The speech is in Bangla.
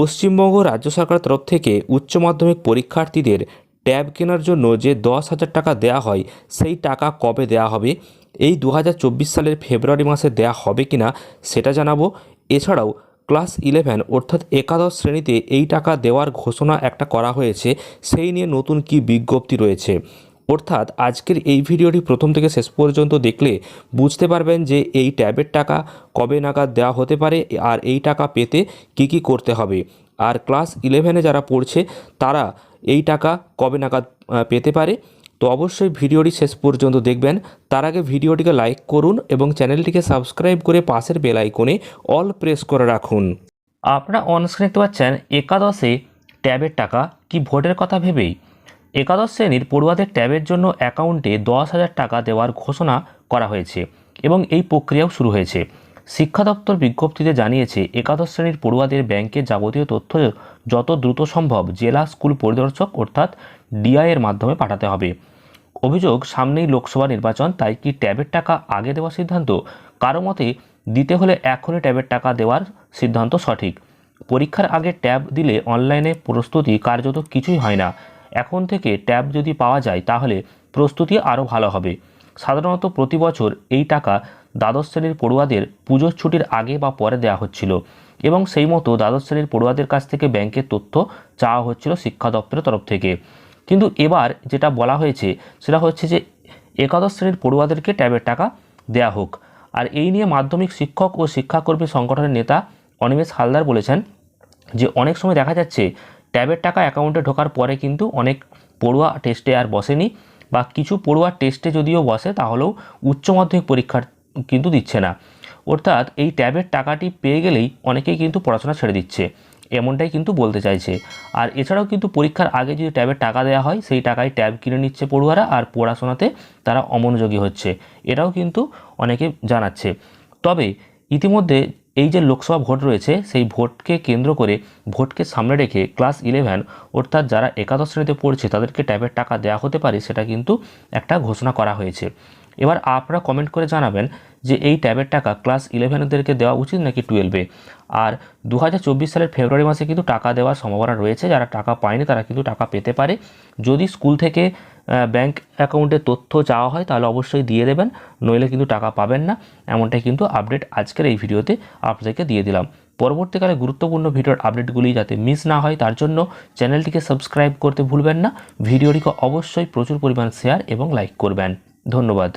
পশ্চিমবঙ্গ রাজ্য সরকারের তরফ থেকে উচ্চ মাধ্যমিক পরীক্ষার্থীদের ট্যাব কেনার জন্য যে দশ হাজার টাকা দেওয়া হয়, সেই টাকা কবে দেওয়া হবে? এই দু হাজার চব্বিশ সালের ফেব্রুয়ারি মাসে দেওয়া হবে কি না সেটা জানাব। এছাড়াও, ক্লাস ইলেভেন অর্থাৎ একাদশ শ্রেণীতে এই টাকা দেওয়ার ঘোষণা একটা করা হয়েছে। সেই নিয়ে নতুন কি বিজ্ঞপ্তি রয়েছে? অর্থাৎ আজকের এই ভিডিওটি প্রথম থেকে শেষ পর্যন্ত দেখলে বুঝতে পারবেন যে এই ট্যাবের টাকা কবে নাগাদ দেওয়া হতে পারে আর এই টাকা পেতে কি কি করতে হবে। আর ক্লাস ইলেভেনে যারা পড়ছে, তারা এই টাকা কবে নাগাদ পেতে পারে? তো অবশ্যই ভিডিওটি শেষ পর্যন্ত দেখবেন। তার আগে ভিডিওটিকে লাইক করুন এবং চ্যানেলটিকে সাবস্ক্রাইব করে পাশের বেল আইকনে অল প্রেস করে রাখুন। আপনারা অনস্ক্রিন দেখতে পাচ্ছেন একাদশে ট্যাবের টাকা। কি ভোটের কথা ভেবেই? একাদশ শ্রেণির পড়ুয়াদের ট্যাবের জন্য অ্যাকাউন্টে দশ হাজার টাকা দেওয়ার ঘোষণা করা হয়েছে এবং এই প্রক্রিয়াও শুরু হয়েছে। শিক্ষা দপ্তর বিজ্ঞপ্তিতে জানিয়েছে, একাদশ শ্রেণির পড়ুয়াদের ব্যাংকের যাবতীয় তথ্য যত দ্রুত সম্ভব জেলা স্কুল পরিদর্শক অর্থাৎ ডিআইয়ের মাধ্যমে পাঠাতে হবে। অভিযোগ, সামনেই লোকসভা নির্বাচন, তাই কি ট্যাবের টাকা আগে দেওয়ার সিদ্ধান্ত? কারও মতে, দিতে হলে এখনই ট্যাবের টাকা দেওয়ার সিদ্ধান্ত সঠিক। পরীক্ষার আগে ট্যাব দিলে অনলাইনে প্রস্তুতি কার্যত কিছুই হয় না। এখন থেকে ট্যাব যদি পাওয়া যায়, তাহলে প্রস্তুতি আরও ভালো হবে। সাধারণত প্রতি বছর এই টাকা দ্বাদশ শ্রেণির পড়ুয়াদের পুজোর ছুটির আগে বা পরে দেওয়া হচ্ছিল এবং সেই মতো দ্বাদশ শ্রেণির পড়ুয়াদের কাছ থেকে ব্যাংকের তথ্য চাওয়া হচ্ছিল শিক্ষা দপ্তরের তরফ থেকে। কিন্তু এবার যেটা বলা হয়েছে, সেটা হচ্ছে যে একাদশ শ্রেণির পড়ুয়াদেরকে ট্যাবের টাকা দেয়া হোক। আর এই নিয়ে মাধ্যমিক শিক্ষক ও শিক্ষাকর্মী সংগঠনের নেতা অনিমেষ হালদার বলেছেন যে, অনেক সময় দেখা যাচ্ছে ট্যাবের টাকা অ্যাকাউন্টে ঢোকার পরে কিন্তু অনেক পড়ুয়া টেস্টে আর বসেনি বা কিছু পড়ুয়া টেস্টে যদিও বসে তাহলেও উচ্চ মাধ্যমিক পরীক্ষার কিন্তু দিচ্ছে না। অর্থাৎ এই ট্যাবের টাকাটি পেয়ে গেলেই অনেকেই কিন্তু পড়াশোনা ছেড়ে দিচ্ছে, এমনটাই কিন্তু বলতে চাইছে। আর এছাড়াও কিন্তু পরীক্ষার আগে যদি ট্যাবের টাকা দেওয়া হয়, সেই টাকায় ট্যাব কিনে নিচ্ছে পড়ুয়ারা আর পড়াশোনাতে তারা অমনোযোগী হচ্ছে, এটাও কিন্তু অনেকে জানাচ্ছে। তবে ইতিমধ্যে এই যে লোকসভা ভোট রয়েছে, সেই ভোটকে কেন্দ্র করে ভোটকে সামনে রেখে ক্লাস ইলেভেন, অর্থাৎ যারা একাদশ শ্রেণীতে পড়ছে, তাদেরকে ট্যাবের টাকা দেওয়া হতে পারে, সেটা কিন্তু একটা ঘোষণা করা হয়েছে। এবার আপনারা কমেন্ট করে জানাবেন যে এই ট্যাবের টাকা ক্লাস ইলেভেনদেরকে দেওয়া উচিত নাকি টুয়েলভে আর দু হাজার চব্বিশ সালের ফেব্রুয়ারি মাসে কিন্তু টাকা দেওয়ার সম্ভাবনা রয়েছে, যারা টাকা পায়নি তারা কিন্তু টাকা পেতে পারে। যদি স্কুল থেকে ব্যাংক অ্যাকাউন্টে তথ্য চাওয়া হয় তাহলে অবশ্যই দিয়ে দেবেন, নইলে কিন্তু টাকা পাবেন না। এমনটাই কিন্তু আপডেট আজকের এই ভিডিওতে আপনাদেরকে দিয়ে দিলাম। পরবর্তীকালে গুরুত্বপূর্ণ ভিডিওর আপডেটগুলি যাতে মিস না হয় তার জন্য চ্যানেলটিকে সাবস্ক্রাইব করতে ভুলবেন না। ভিডিওটিকে অবশ্যই প্রচুর পরিমাণ শেয়ার এবং লাইক করবেন। ধন্যবাদ।